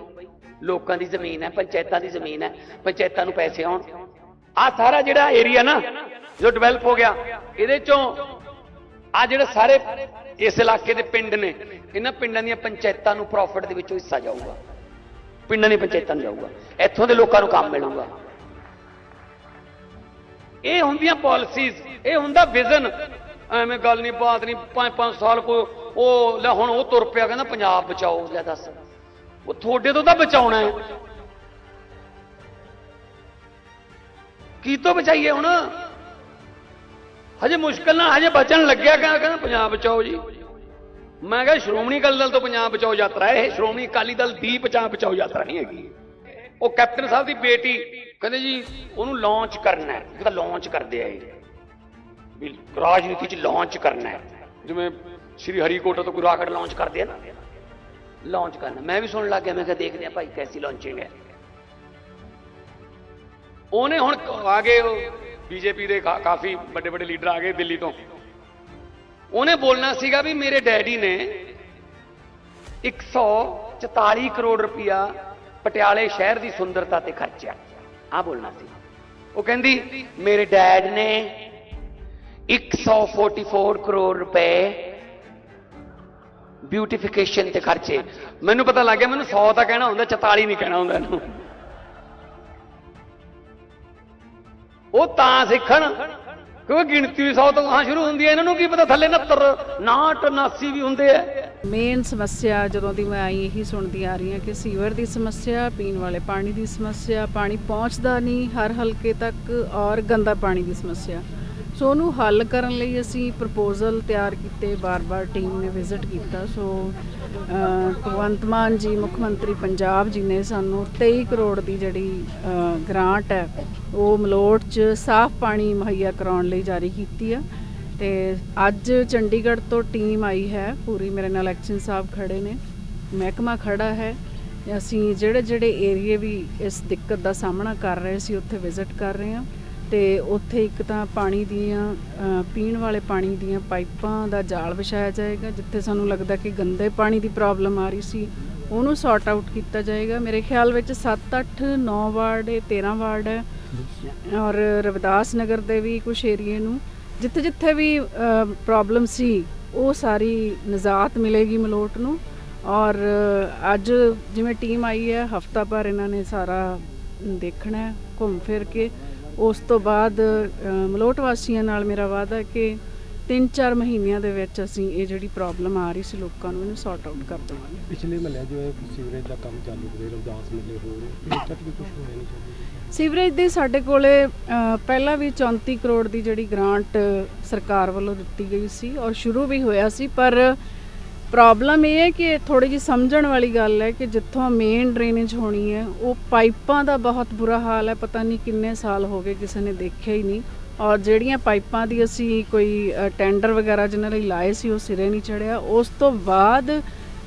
ਲੋਕਾਂ ਦੀ ਜ਼ਮੀਨ ਹੈ, ਪੰਚਾਇਤਾਂ ਦੀ ਜ਼ਮੀਨ ਹੈ, ਪੰਚਾਇਤਾਂ ਨੂੰ ਪੈਸੇ ਆਉਣ। ਆ ਸਾਰਾ ਜਿਹੜਾ ਏਰੀਆ ਨਾ, ਜੋ ਡਿਵੈਲਪ ਹੋ ਗਿਆ, ਇਹਦੇ ਚੋਂ ਆ ਜਿਹੜੇ ਸਾਰੇ ਇਸ ਇਲਾਕੇ ਦੇ ਪਿੰਡ ਨੇ, ਇਹਨਾਂ ਪਿੰਡਾਂ ਦੀਆਂ ਪੰਚਾਇਤਾਂ ਨੂੰ ਪ੍ਰੋਫਿਟ ਦੇ ਵਿੱਚੋਂ ਹਿੱਸਾ ਜਾਊਗਾ। ਪਿੰਡਾਂ ਦੀਆਂ ਪੰਚਾਇਤਾਂ ਨੂੰ ਜਾਊਗਾ। ਇੱਥੋਂ ਦੇ ਲੋਕਾਂ ਨੂੰ ਕੰਮ ਮਿਲੂਗਾ। ਇਹ ਹੁੰਦੀਆਂ ਪਾਲਿਸੀਜ਼ ਇਹ ਹੁੰਦਾ ਵਿਜ਼ਨ ਐਵੇਂ ਗੱਲ ਨਹੀਂ, ਬਾਤ ਨਹੀਂ, ਪੰਜ ਪੰਜ ਸਾਲ ਕੋ ਉਹ ਲੈ ਹੁਣ ਉਹ ਤੁਰ ਪਿਆ, ਕਹਿੰਦਾ ਪੰਜਾਬ ਬਚਾਓ, ਲੈ ਦੱਸ। ਉਹ ਤੁਹਾਡੇ ਤੋਂ ਤਾਂ ਬਚਾਉਣਾ ਹੈ। ਕੀ ਤੋਂ ਬਚਾਈਏ ਹੁਣ? ਹਜੇ ਮੁਸ਼ਕਲ ਨਾਲ ਹਜੇ ਬਚਣ ਲੱਗਿਆ, ਕਹਿੰਦਾ ਕਹਿੰਦਾ ਪੰਜਾਬ ਬਚਾਓ ਜੀ। ਮੈਂ ਕਿਹਾ ਸ਼੍ਰੋਮਣੀ ਅਕਾਲੀ ਦਲ ਤੋਂ ਪੰਜਾਬ ਬਚਾਓ ਯਾਤਰਾ ਇਹ ਸ਼੍ਰੋਮਣੀ ਅਕਾਲੀ ਦਲ ਦੀ ਪੰਜਾਬ ਬਚਾਓ ਯਾਤਰਾ ਨਹੀਂ ਹੈਗੀ। ਉਹ ਕੈਪਟਨ ਸਾਹਿਬ ਦੀ ਬੇਟੀ ਕਹਿੰਦੇ ਜੀ ਉਹਨੂੰ ਲਾਂਚ ਕਰਨਾ ਹੈ ਤਾਂ ਲਾਂਚ ਕਰਦੇ ਆ ਇਹ। ਵੀ ਰਾਜਨੀਤੀ ਚ ਲਾਂਚ ਕਰਨਾ ਹੈ। ਜਿਵੇਂ ਸ਼੍ਰੀ ਹਰੀਕੋਟਾ ਤੋਂ ਕੋਈ ਰਾਕਟ ਲਾਂਚ ਕਰਦੇ ਆ ਨਾ। ਲਾਂਚ ਕਰਨਾ। ਮੈਂ ਵੀ ਸੁਣਨ ਲੱਗ ਗਿਆ, ਮੈਂ ਕਿਹਾ ਦੇਖਦੇ ਆ ਭਾਈ ਕੈਸੀ ਲਾਂਚਿੰਗ ਹੈ। ਉਹਨੇ ਹੁਣ ਆ ਗਏ ਬੀਜੇਪੀ ਦੇ ਕਾਫੀ ਵੱਡੇ ਵੱਡੇ ਲੀਡਰ ਆ ਗਏ ਦਿੱਲੀ ਤੋਂ। ਉਹਨੇ ਬੋਲਣਾ ਸੀਗਾ ਵੀ ਮੇਰੇ ਡੈਡੀ ਨੇ 100 44 ਕਰੋੜ ਰੁਪਇਆ ਪਟਿਆਲੇ ਸ਼ਹਿਰ ਦੀ ਸੁੰਦਰਤਾ ਤੇ ਖਰਚਿਆ। ਆ ਬੋਲਣਾ ਸੀ। ਉਹ ਕਹਿੰਦੀ, ਮੇਰੇ ਡੈਡ ਨੇ 144 ਕਰੋੜ ਰੁਪਏ ਬਿਊਟੀਫਿਕੇਸ਼ਨ ਤੇ ਖਰਚੇ। ਮੈਨੂੰ ਪਤਾ ਲੱਗ ਗਿਆ, ਮੈਨੂੰ 100 ਤਾਂ ਕਹਿਣਾ ਹੁੰਦਾ 44 ਨਹੀਂ ਕਹਿਣਾ ਹੁੰਦਾ ਇਹਨੂੰ। ਉਹ ਤਾਂ ਸਿੱਖਣ, ਕਿਉਂਕਿ ਗਿਣਤੀ 100 ਤੋਂ ਹਾਂ ਸ਼ੁਰੂ ਹੁੰਦੀ ਹੈ, ਇਹਨਾਂ ਨੂੰ ਕੀ ਪਤਾ ਥੱਲੇ 69 69 89 ਵੀ ਹੁੰਦੇ ਆ। ਮੇਨ ਸਮੱਸਿਆ ਜਦੋਂ ਦੀ ਮੈਂ ਆਈ, ਇਹੀ ਸੁਣਦੀ ਆ ਰਹੀ ਹਾਂ ਕਿ ਸੀਵਰ ਦੀ ਸਮੱਸਿਆ, ਪੀਣ ਵਾਲੇ ਪਾਣੀ ਦੀ ਸਮੱਸਿਆ, ਪਾਣੀ ਪਹੁੰਚਦਾ ਨਹੀਂ, ਹਰ ਹਲਕੇ ਤੱਕ ਔਰ ਗੰਦਾ ਪਾਣੀ ਦੀ ਸਮੱਸਿਆ। ਸੋ ਉਹਨੂੰ ਹੱਲ ਕਰਨ ਲਈ ਅਸੀਂ ਪ੍ਰਪੋਜ਼ਲ ਤਿਆਰ ਕੀਤੇ ਬਾਰ-ਬਾਰ ਟੀਮ ਨੇ ਵਿਜ਼ਿਟ ਕੀਤਾ। ਸੋ ਭਗਵੰਤ ਮਾਨ ਜੀ ਮੁੱਖ ਮੰਤਰੀ ਪੰਜਾਬ ਜੀ ਨੇ ਸਾਨੂੰ 23 ਕਰੋੜ ਦੀ ਜਿਹੜੀ ਅ, ਗ੍ਰਾਂਟ ਹੈ ਉਹ ਮਲੋਟ 'ਚ ਸਾਫ਼ ਪਾਣੀ ਮੁਹੱਈਆ ਕਰਾਉਣ ਲਈ ਜਾਰੀ ਕੀਤੀ ਆ। ਤੇ ਅੱਜ ਚੰਡੀਗੜ੍ਹ ਤੋਂ ਟੀਮ ਆਈ ਹੈ ਪੂਰੀ ਮੇਰੇ ਨਾਲ ਐਕਸ਼ਨ ਸਾਹਿਬ ਖੜੇ ਨੇ। ਮਹਿਕਮਾ ਖੜਾ ਹੈ। ਅਸੀਂ ਜਿਹੜੇ ਜਿਹੜੇ ਏਰੀਏ ਵੀ ਇਸ ਦਿੱਕਤ ਦਾ ਸਾਹਮਣਾ ਕਰ ਰਹੇ ਸੀ ਉੱਥੇ ਵਿਜ਼ਿਟ ਕਰ ਰਹੇ ਹਾਂ। ਤੇ ਉੱਥੇ ਇੱਕ ਤਾਂ ਪਾਣੀ ਦੀਆਂ ਪੀਣ ਵਾਲੇ ਪਾਣੀ ਦੀਆਂ ਪਾਈਪਾਂ ਦਾ ਜਾਲ ਵਿਛਾਇਆ ਜਾਏਗਾ, ਜਿੱਥੇ ਸਾਨੂੰ ਲੱਗਦਾ ਕਿ ਗੰਦੇ ਪਾਣੀ ਦੀ ਪ੍ਰੋਬਲਮ ਆ ਰਹੀ ਸੀ। ਉਹਨੂੰ ਸੌਰਟ ਆਊਟ ਕੀਤਾ ਜਾਏਗਾ। ਮੇਰੇ ਖਿਆਲ ਵਿੱਚ 7 8 9 ਵਾਰਡ ਹੈ 13 ਵਾਰਡ ਹੈ। ਔਰ ਰਵਿਦਾਸ ਨਗਰ ਦੇ ਵੀ ਕੁਝ ਏਰੀਏ ਨੂੰ। ਜਿੱਥੇ ਜਿੱਥੇ ਵੀ ਪ੍ਰੋਬਲਮ ਸੀ, ਉਹ ਸਾਰੀ ਨਿਜ਼ਾਤ ਮਿਲੇਗੀ ਮਲੋਟ ਨੂੰ। ਔਰ ਅੱਜ ਜਿਵੇਂ ਟੀਮ ਆਈ ਹੈ, ਹਫਤਾ ਭਰ ਇਹਨਾਂ ਨੇ ਸਾਰਾ ਦੇਖਣਾ ਘੁੰਮ ਫਿਰ ਕੇ। ਉਸ ਤੋਂ ਬਾਅਦ ਮਲੋਟ ਵਾਸੀਆਂ ਨਾਲ ਮੇਰਾ ਵਾਅਦਾ ਕਿ 3-4 ਮਹੀਨਿਆਂ ਦੇ ਵਿੱਚ ਅਸੀਂ ਇਹ ਜਿਹੜੀ ਪ੍ਰੋਬਲਮ ਆ ਰਹੀ ਸੀ ਲੋਕਾਂ ਨੂੰ ਇਹਨੂੰ ਸੌਰਟ ਆਊਟ ਕਰ ਦੇਵਾਂਗੇ। ਪਿਛਲੇ ਮਹੱਲਿਆਂ ਜਿਵੇਂ ਸੀਵਰੇਜ ਦਾ ਕੰਮ ਚਾਲੂ ਕਰੇ ਰਮਦਾਸ ਮੇਲੇ ਹੋ ਰਹੇ ਇਹ ਤੱਕ ਵੀ ਕੁਝ ਹੋਇਆ ਨਹੀਂ ਚਾਹੀਦਾ। ਸੀਵਰੇਜ ਦੀ ਸਾਡੇ ਕੋਲੇ ਪਹਿਲਾਂ ਵੀ 34 ਕਰੋੜ ਦੀ ਜਿਹੜੀ ਗ੍ਰਾਂਟ ਸਰਕਾਰ ਵੱਲੋਂ ਦਿੱਤੀ ਗਈ ਸੀ ਔਰ ਸ਼ੁਰੂ ਵੀ ਹੋਇਆ ਸੀ ਪਰ ਪ੍ਰੋਬਲਮ ਇਹ ਹੈ ਕਿ ਥੋੜੀ ਜਿਹੀ ਸਮਝਣ ਵਾਲੀ ਗੱਲ ਹੈ ਕਿ ਜਿੱਥੋਂ ਮੇਨ ਡਰੇਨੇਜ ਹੋਣੀ ਹੈ, ਉਹ ਪਾਈਪਾਂ ਦਾ ਬਹੁਤ ਬੁਰਾ ਹਾਲ ਹੈ, ਪਤਾ ਨਹੀਂ ਕਿੰਨੇ ਸਾਲ ਹੋ ਗਏ ਕਿਸੇ ਨੇ ਦੇਖਿਆ ਹੀ ਨਹੀਂ। ਔਰ ਜਿਹੜੀਆਂ ਪਾਈਪਾਂ ਦੀ ਅਸੀਂ ਕੋਈ ਟੈਂਡਰ ਵਗੈਰਾ ਜਿਹਨਾਂ ਲਈ ਲਾਏ ਸੀ, ਉਹ ਸਿਰੇ ਨਹੀਂ ਚੜਿਆ ਉਸ ਤੋਂ ਬਾਅਦ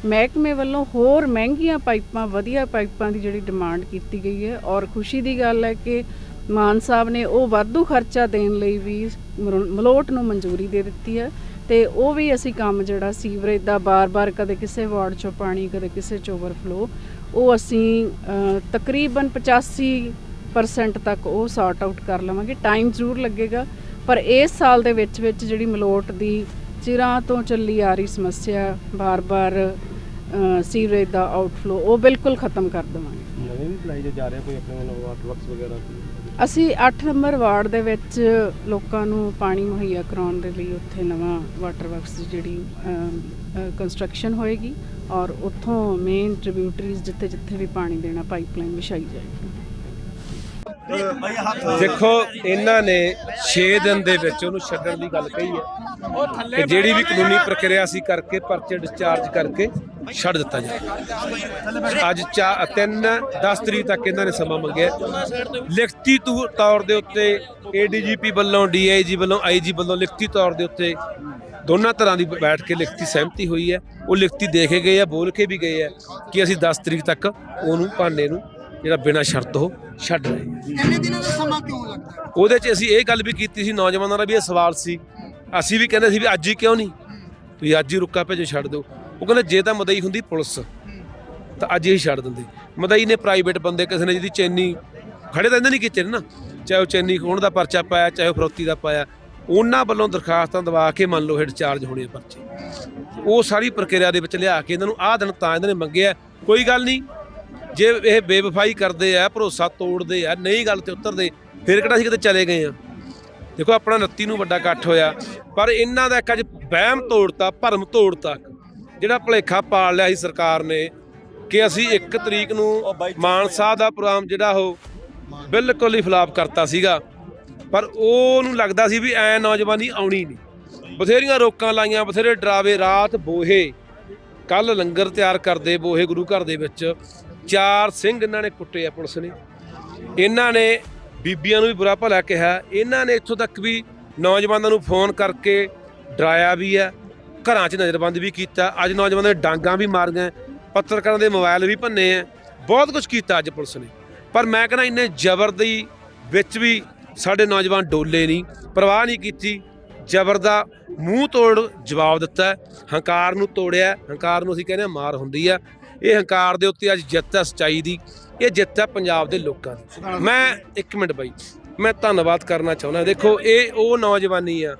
ਮਹਿਕਮੇ ਵੱਲੋਂ ਹੋਰ ਮਹਿੰਗੀਆਂ ਪਾਈਪਾਂ, ਵਧੀਆ ਪਾਈਪਾਂ ਦੀ ਜਿਹੜੀ ਡਿਮਾਂਡ ਕੀਤੀ ਗਈ ਹੈ। ਔਰ ਖੁਸ਼ੀ ਦੀ ਗੱਲ ਹੈ ਕਿ ਮਾਨ ਸਾਹਿਬ ਨੇ ਉਹ ਵਾਧੂ ਖਰਚਾ ਦੇਣ ਲਈ ਵੀ ਮਰੋ- ਮਲੋਟ ਨੂੰ ਮਨਜ਼ੂਰੀ ਦੇ ਦਿੱਤੀ ਹੈ। ਤੇ ਉਹ ਵੀ ਅਸੀਂ ਕੰਮ ਜਿਹੜਾ ਸੀਵਰੇਜ ਦਾ ਬਾਰ-ਬਾਰ ਕਦੇ ਕਿਸੇ ਵਾਰਡ ਚੋਂ ਪਾਣੀ, ਕਦੇ ਕਿਸੇ ਚ ਓਵਰਫਲੋ ਉਹ ਅਸੀਂ ਤਕਰੀਬਨ 85% ਤੱਕ ਉਹ ਸੌਰਟ ਆਊਟ ਕਰ ਲਵਾਂਗੇ। ਟਾਈਮ ਜ਼ਰੂਰ ਲੱਗੇਗਾ, ਪਰ ਇਸ ਸਾਲ ਦੇ ਵਿੱਚ ਵਿੱਚ ਜਿਹੜੀ ਮਲੋਟ ਦੀ ਚਿਰਾਂ ਤੋਂ ਚੱਲੀ ਆ ਰਹੀ ਸਮੱਸਿਆ, ਬਾਰ-ਬਾਰ ਸੀਵਰੇਜ ਦਾ ਆਊਟਫਲੋ ਉਹ ਬਿਲਕੁਲ ਖਤਮ ਕਰ ਦੇਵਾਂਗੇ। ਨਵੇਂ ਵੀ ਪਲਾਈ ਜਾ ਰਿਹਾ ਕੋਈ ਆਪਣੇ ਵੱਲੋਂ ਵਾਟਰ ਵਰਕਸ ਵਗੈਰਾ? ਅਸੀਂ 8 ਨੰਬਰ ਵਾਰਡ ਦੇ ਵਿੱਚ ਲੋਕਾਂ ਨੂੰ ਪਾਣੀ ਮੁਹੱਈਆ ਕਰਾਉਣ ਦੇ ਲਈ ਉੱਥੇ ਨਵਾਂ ਵਾਟਰ ਵਰਕਸ ਦੀ ਜਿਹੜੀ ਕੰਸਟਰਕਸ਼ਨ ਹੋਏਗੀ ਔਰ ਉੱਥੋਂ ਮੇਨ ਟ੍ਰਿਬਿਊਟਰੀਜ਼ ਜਿੱਥੇ ਜਿੱਥੇ ਵੀ ਪਾਣੀ ਦੇਣਾ ਪਾਈਪਲਾਈਨ ਵਿਛਾਈ ਜਾਏਗੀ। ਦੇਖੋ, ਇਹਨਾਂ ਨੇ 6 ਦਿਨ ਦੇ ਵਿੱਚ ਉਹਨੂੰ ਛੱਡਣ ਦੀ ਗੱਲ ਕਹੀ ਹੈ ਕਿ ਜਿਹੜੀ ਵੀ ਕਾਨੂੰਨੀ ਪ੍ਰਕਿਰਿਆ ਸੀ ਕਰਕੇ ਪਰਚੇ ਡਿਸਚਾਰਜ ਕਰਕੇ ਛੱਡ ਦਿੱਤਾ ਜਾਏ ਅੱਜ 3 10 ਤਰੀਕ ਤੱਕ ਇਹਨਾਂ ਨੇ ਸਮਾਂ ਮੰਗਿਆ। ਲਿਖਤੀ ਤੌ- ਤੌਰ ਦੇ ਉੱਤੇ ਏਡੀਜੀਪੀ ਵੱਲੋਂ ਡੀਆਈਜੀ ਵੱਲੋਂ ਆਈਜੀ ਵੱਲੋਂ ਲਿਖਤੀ ਤੌਰ ਦੇ ਉੱਤੇ ਦੋਨਾਂ ਤਰ੍ਹਾਂ ਦੀ ਬੈਠ ਕੇ ਲਿਖਤੀ ਸਹਿਮਤੀ ਹੋਈ ਹੈ। ਉਹ ਲਿਖਤੀ ਦੇ ਕੇ ਗਏ ਆ, ਬੋਲ ਕੇ ਵੀ ਗਏ ਆ ਕਿ ਅਸੀਂ 10 ਤਰੀਕ ਤੱਕ ਉਹਨੂੰ ਭਾਂਡੇ ਨੂੰ ਜਿਹੜਾ ਬਿਨਾਂ ਸ਼ਰਤ ਉਹ ਛੱਡ ਰਹੇ। ਇੰਨੇ ਦਿਨਾਂ ਦਾ ਸਮਾਂ ਕਿਉਂ ਲੱਗਦਾ? ਹੈ? ਉਹਦੇ 'ਚ ਅਸੀਂ ਇਹ ਗੱਲ ਵੀ ਕੀਤੀ ਸੀ ਨੌਜਵਾਨਾਂ ਦਾ ਵੀ ਇਹ ਸਵਾਲ ਸੀ। ਅਸੀਂ ਵੀ ਕਹਿੰਦੇ ਸੀ ਵੀ ਅੱਜ ਹੀ ਕਿਉਂ ਨਹੀਂ? ਵੀ ਅੱਜ ਹੀ ਰੁੱਕਾ ਭੇਜੋ ਛੱਡ ਦਿਓ। ਉਹ ਕਹਿੰਦੇ ਜੇ ਤਾਂ ਮਦਈ ਹੁੰਦੀ ਪੁਲਿਸ ਤਾਂ ਅੱਜ ਹੀ ਛੱਡ ਦਿੰਦੇ। ਮਦਈ ਨੇ ਪ੍ਰਾਈਵੇਟ ਬੰਦੇ ਕਿਸੇ ਨੇ ਜਿਹਦੀ ਚੈਨੀ ਖੜੇ ਤਾਂ ਇਹਨਾਂ ਨਹੀਂ ਕੀਤੇ ਨੇ ਨਾ। ਚਾਹੇ ਉਹ ਚੈਨੀ ਖੋਣ ਦਾ ਪਰਚਾ ਪਾਇਆ ਚਾਹੇ ਉਹ ਫਰੋਤੀ ਦਾ ਪਾਇਆ। ਉਹਨਾਂ ਵੱਲੋਂ ਦਰਖਾਸਤਾਂ ਦਵਾ ਕੇ ਮੰਨ ਲਓ ਹੈਡ ਚਾਰਜ ਹੋਣੇ ਆ ਪਰਚੇ। ਉਹ ਸਾਰੀ ਪ੍ਰਕਿਰਿਆ ਦੇ ਵਿੱਚ ਲਿਆ ਕੇ ਇਹਨਾਂ ਨੂੰ ਆਹ ਦਿਨ ਤਾਂ ਇਹਨਾਂ ਨੇ ਮੰਗਿਆ। ਕੋਈ ਗੱਲ ਨਹੀਂ ਜੇ ਇਹ ਬੇਵਫਾਈ ਕਰਦੇ ਆ ਭਰੋਸਾ ਤੋੜਦੇ ਆ ਨਹੀਂ ਗੱਲ ਤੇ ਉਤਰਦੇ ਫਿਰ ਕਿਹੜਾ ਸੀ ਕਿਤੇ ਚਲੇ ਗਏ ਆ? ਦੇਖੋ ਆਪਣਾ 29 ਨੂੰ ਵੱਡਾ ਇਕੱਠ ਹੋਇਆ ਪਰ ਇਹਨਾਂ ਦਾ ਇੱਕ ਅੱਜ ਵਹਿਮ ਤੋੜਤਾ ਭਰਮ ਤੋੜਤਾ ਜਿਹੜਾ ਭਲੇਖਾ ਪਾਲ ਲਿਆ ਸੀ ਸਰਕਾਰ ਨੇ ਕਿ ਅਸੀਂ 1 ਤਰੀਕ ਨੂੰ ਮਾਨ ਸਾਹਿਬ ਦਾ ਪ੍ਰੋਗਰਾਮ ਜਿਹੜਾ ਉਹ ਬਿਲਕੁਲ ਹੀ ਫਲਾਪ ਕਰਤਾ ਸੀਗਾ। ਪਰ ਉਹਨੂੰ ਲੱਗਦਾ ਸੀ ਵੀ ਐ ਨੌਜਵਾਨੀ ਆਉਣੀ ਨਹੀਂ। ਬਥੇਰੀਆਂ ਰੋਕਾਂ ਲਾਈਆਂ ਬਥੇਰੇ ਡਰਾਵੇ ਰਾਤ ਬੋਹੇ ਕੱਲ ਲੰਗਰ ਤਿਆਰ ਕਰਦੇ ਬੋਹੇ ਗੁਰੂ ਘਰ ਦੇ ਵਿੱਚ। ਚਾਰ ਸਿੰਘ ਇਹਨਾਂ ਨੇ ਕੁੱਟੇ ਆ ਪੁਲਿਸ ਨੇ। ਇਹਨਾਂ ਨੇ ਬੀਬੀਆਂ ਨੂੰ ਵੀ ਬੁਰਾ ਭਲਾ ਕਿਹਾ। ਇਹਨਾਂ ਨੇ ਇੱਥੋਂ ਤੱਕ ਵੀ ਨੌਜਵਾਨਾਂ ਨੂੰ ਫੋਨ ਕਰਕੇ ਡਰਾਇਆ ਵੀ ਆ, ਘਰਾਂ 'ਚ ਨਜ਼ਰਬੰਦ ਵੀ ਕੀਤਾ। ਅੱਜ ਨੌਜਵਾਨਾਂ ਦੇ ਡਾਂਗਾਂ ਵੀ ਮਾਰੀਆਂ ਪੱਤਰਕਾਰਾਂ ਦੇ ਮੋਬਾਈਲ ਵੀ ਭੰਨੇ ਆ। ਬਹੁਤ ਕੁਝ ਕੀਤਾ ਅੱਜ ਪੁਲਿਸ ਨੇ। ਪਰ ਮੈਂ ਕਹਿੰਦਾ ਇੰਨੇ ਜ਼ਬਰ ਦੀ ਵਿੱਚ ਵੀ ਸਾਡੇ ਨੌਜਵਾਨ ਡੋਲੇ ਨਹੀਂ, ਪਰਵਾਹ ਨਹੀਂ ਕੀਤੀ। ਜ਼ਬਰ ਦਾ ਮੂੰਹ ਤੋੜ ਜਵਾਬ ਦਿੱਤਾ। ਹੰਕਾਰ ਨੂੰ ਤੋੜਿਆ। ਹੰਕਾਰ ਨੂੰ ਅਸੀਂ ਕਹਿੰਦੇ ਹਾਂ ਮਾਰ ਹੁੰਦੀ ਆ। ਇਹ ਹੰਕਾਰ ਦੇ ਉੱਤੇ ਅੱਜ ਜਿੱਤ ਹੈ ਸਚਾਈ ਦੀ, ਇਹ ਜਿੱਤ ਹੈ ਪੰਜਾਬ ਦੇ ਲੋਕਾਂ ਦੀ। ਮੈਂ ਇੱਕ ਮਿੰਟ ਬਾਈ, ਮੈਂ ਧੰਨਵਾਦ ਕਰਨਾ ਚਾਹੁੰਦਾ। ਦੇਖੋ, ਇਹ ਉਹ ਨੌਜਵਾਨੀ ਆ,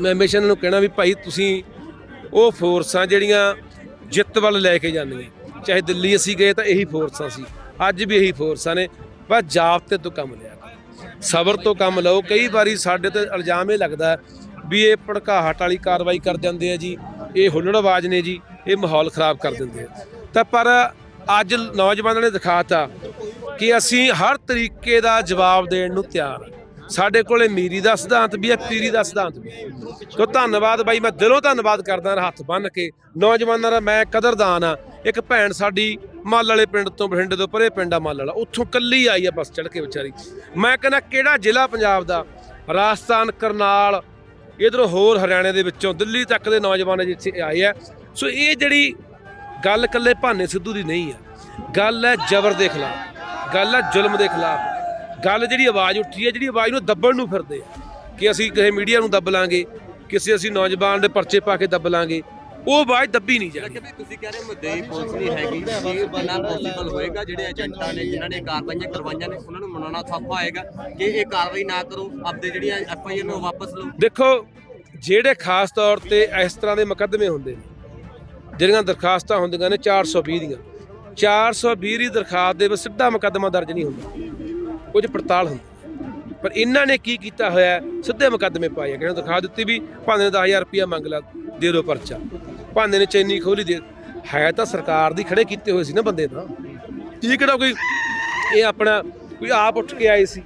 ਮੈਂ ਹਮੇਸ਼ਾ ਇਹਨਾਂ ਨੂੰ ਕਹਿਣਾ ਵੀ ਭਾਈ ਤੁਸੀਂ ਉਹ ਫੋਰਸਾਂ ਜਿਹੜੀਆਂ ਜਿੱਤ ਵੱਲ ਲੈ ਕੇ ਜਾਂਦੀਆਂ। ਚਾਹੇ ਦਿੱਲੀ ਅਸੀਂ ਗਏ ਤਾਂ ਇਹੀ ਫੋਰਸਾਂ ਸੀ, ਅੱਜ ਵੀ ਇਹੀ ਫੋਰਸਾਂ ਨੇ ਬਸ ਜਾਬਤੇ ਤੋਂ ਕੰਮ ਲਿਆ। ਸਬਰ ਤੋਂ ਕੰਮ ਲਓ। ਕਈ ਵਾਰੀ ਸਾਡੇ ਤੇ ਇਲਜ਼ਾਮ ਇਹ ਲੱਗਦਾ ਵੀ ਇਹ ਭੜਕਾਹਟ ਵਾਲੀ ਕਾਰਵਾਈ ਕਰ ਜਾਂਦੇ ਆ ਜੀ। ਇਹ ਹੁੱਲੜਬਾਜ਼ ਨੇ ਜੀ, ਇਹ ਮਾਹੌਲ ਖਰਾਬ ਕਰ ਦਿੰਦੇ ਆ। ਤਾਂ ਪਰ ਅੱਜ ਨੌਜਵਾਨਾਂ ਨੇ ਦਿਖਾਤਾ ਕਿ ਅਸੀਂ ਹਰ ਤਰੀਕੇ ਦਾ ਜਵਾਬ ਦੇਣ ਨੂੰ ਤਿਆਰ ਹਾਂ। ਸਾਡੇ ਕੋਲੇ ਮੀਰੀ ਦਾ ਸਿਧਾਂਤ ਵੀ ਹੈ ਪੀਰੀ ਦਾ ਸਿਧਾਂਤ ਵੀ ਤੋ ਧੰਨਵਾਦ ਬਾਈ, ਮੈਂ ਦਿਲੋਂ ਧੰਨਵਾਦ ਕਰਦਾ ਹੱਥ ਬੰਨ ਕੇ। ਨੌਜਵਾਨਾਂ ਦਾ ਮੈਂ ਕਦਰਦਾਨ ਆ ਇੱਕ ਭੈਣ ਸਾਡੀ ਮਾਲ ਵਾਲੇ ਪਿੰਡ ਤੋਂ ਬਠਿੰਡੇ ਤੋਂ ਪਰੇ ਪਿੰਡ ਆ ਮਾਲ ਵਾਲਾ। ਉੱਥੋਂ ਕੱਲੀ ਆਈ ਆ ਬੱਸ ਚੜ ਕੇ ਵਿਚਾਰੀ। ਮੈਂ ਕਹਿੰਦਾ, ਕਿਹੜਾ ਜ਼ਿਲ੍ਹਾ ਪੰਜਾਬ ਦਾ? ਰਾਜਸਥਾਨ, ਕਰਨਾਲ ਇਧਰੋਂ ਹੋਰ ਹਰਿਆਣੇ ਦੇ ਵਿੱਚੋਂ, ਦਿੱਲੀ ਤੱਕ ਦੇ ਨੌਜਵਾਨ ਜਿੱਥੇ ਆਏ ਆ। ਸੋ ਇਹ ਜਿਹੜੀ ਗੱਲ ਇਕੱਲੇ ਭਾਨੇ ਸਿੱਧੂ ਦੀ ਨਹੀਂ ਹੈ ਗੱਲ ਹੈ ਜ਼ਬਰ ਦੇ ਖਿਲਾਫ, ਗੱਲ ਹੈ ਜ਼ੁਲਮ ਦੇ ਖਿਲਾਫ। ਗੱਲ ਜਿਹੜੀ ਆਵਾਜ਼ ਉੱਠੀ ਹੈ, ਜਿਹੜੀ ਆਵਾਜ਼ ਨੂੰ ਦੱਬਣ ਨੂੰ ਫਿਰਦੇ ਆ। ਕਿ ਅਸੀਂ ਕਿਸੇ ਮੀਡੀਆ ਨੂੰ ਦੱਬ ਲਾਂਗੇ, ਕਿਸੇ ਅਸੀਂ ਨੌਜਵਾਨ ਦੇ ਪਰਚੇ ਪਾ ਕੇ ਦੱਬ ਲਾਂਗੇ। ਉਹ ਆਵਾਜ਼ ਦੱਬੀ ਨਹੀਂ ਜਾਣੀ। ਕਹਿੰਦੇ ਤੁਸੀਂ ਕਹਿ ਰਹੇ ਹੋ ਮੁੱਦੇ ਪੁਲਿਸ ਨਹੀਂ ਹੈਗੀ ਕੀ ਬਣਾ ਪੋਸੀਬਲ ਹੋਏਗਾ ਜਿਹੜੇ ਏਜੰਟਾਂ ਨੇ ਜਿਨ੍ਹਾਂ ਨੇ ਕਾਰਵਾਈਆਂ ਕਰਵਾਈਆਂ ਨੇ ਉਹਨਾਂ ਨੂੰ ਮਨਾਉਣਾ ਸੌਖਾ ਹੋਏਗਾ। ਕਿ ਇਹ ਕਾਰਵਾਈ ਨਾ ਕਰੋ ਆਪਦੇ ਜਿਹੜੀਆਂ ਐਫ ਆਈ ਆਰ ਨੂੰ ਵਾਪਸ ਲਓ। ਦੇਖੋ ਜਿਹੜੇ ਖਾਸ ਤੌਰ ਤੇ ਇਸ ਤਰ੍ਹਾਂ ਦੇ ਮੁਕੱਦਮੇ ਹੁੰਦੇ ਨੇ ਜਿਹੜੀਆਂ ਦਰਖਾਸਤਾਂ ਹੁੰਦੀਆਂ ਨੇ 420 ਦੀਆਂ 420 ਦੀ ਦਰਖਾਸਤ ਦੇ ਵਿੱਚ ਸਿੱਧਾ ਮੁਕੱਦਮਾ ਦਰਜ ਨਹੀਂ ਹੁੰਦਾ। ਕੁਝ ਪੜਤਾਲ ਹੁੰਦੀ। ਪਰ ਇਹਨਾਂ ਨੇ ਕੀ ਕੀਤਾ ਹੋਇਆ? ਸਿੱਧੇ ਮੁਕੱਦਮੇ ਪਾਏ ਆ। ਕਹਿੰਦੇ ਦਰਖਾਸਤ ਦਿੱਤੀ ਵੀ ਭਾਂਦੇ ਨੇ 10000 ਰੁਪਇਆ ਮੰਗ ਲਾ, ਦੇ ਦਿਓ ਪਰਚਾ। ਭਾਂਦੇ ਨੇ ਚੈਨੀ ਖੋਲੀ, ਦੇ ਹੈ ਤਾਂ ਸਰਕਾਰ ਦੀ ਖੜੇ ਕੀਤੇ ਹੋਏ ਸੀ ਨਾ ਬੰਦੇ ਤਾਂ। ਇਹ ਕਿਹੜਾ ਕੋਈ, ਇਹ ਆਪਣਾ ਕੋਈ ਆਪ ਉੱਠ ਕੇ ਆਏ ਸੀ?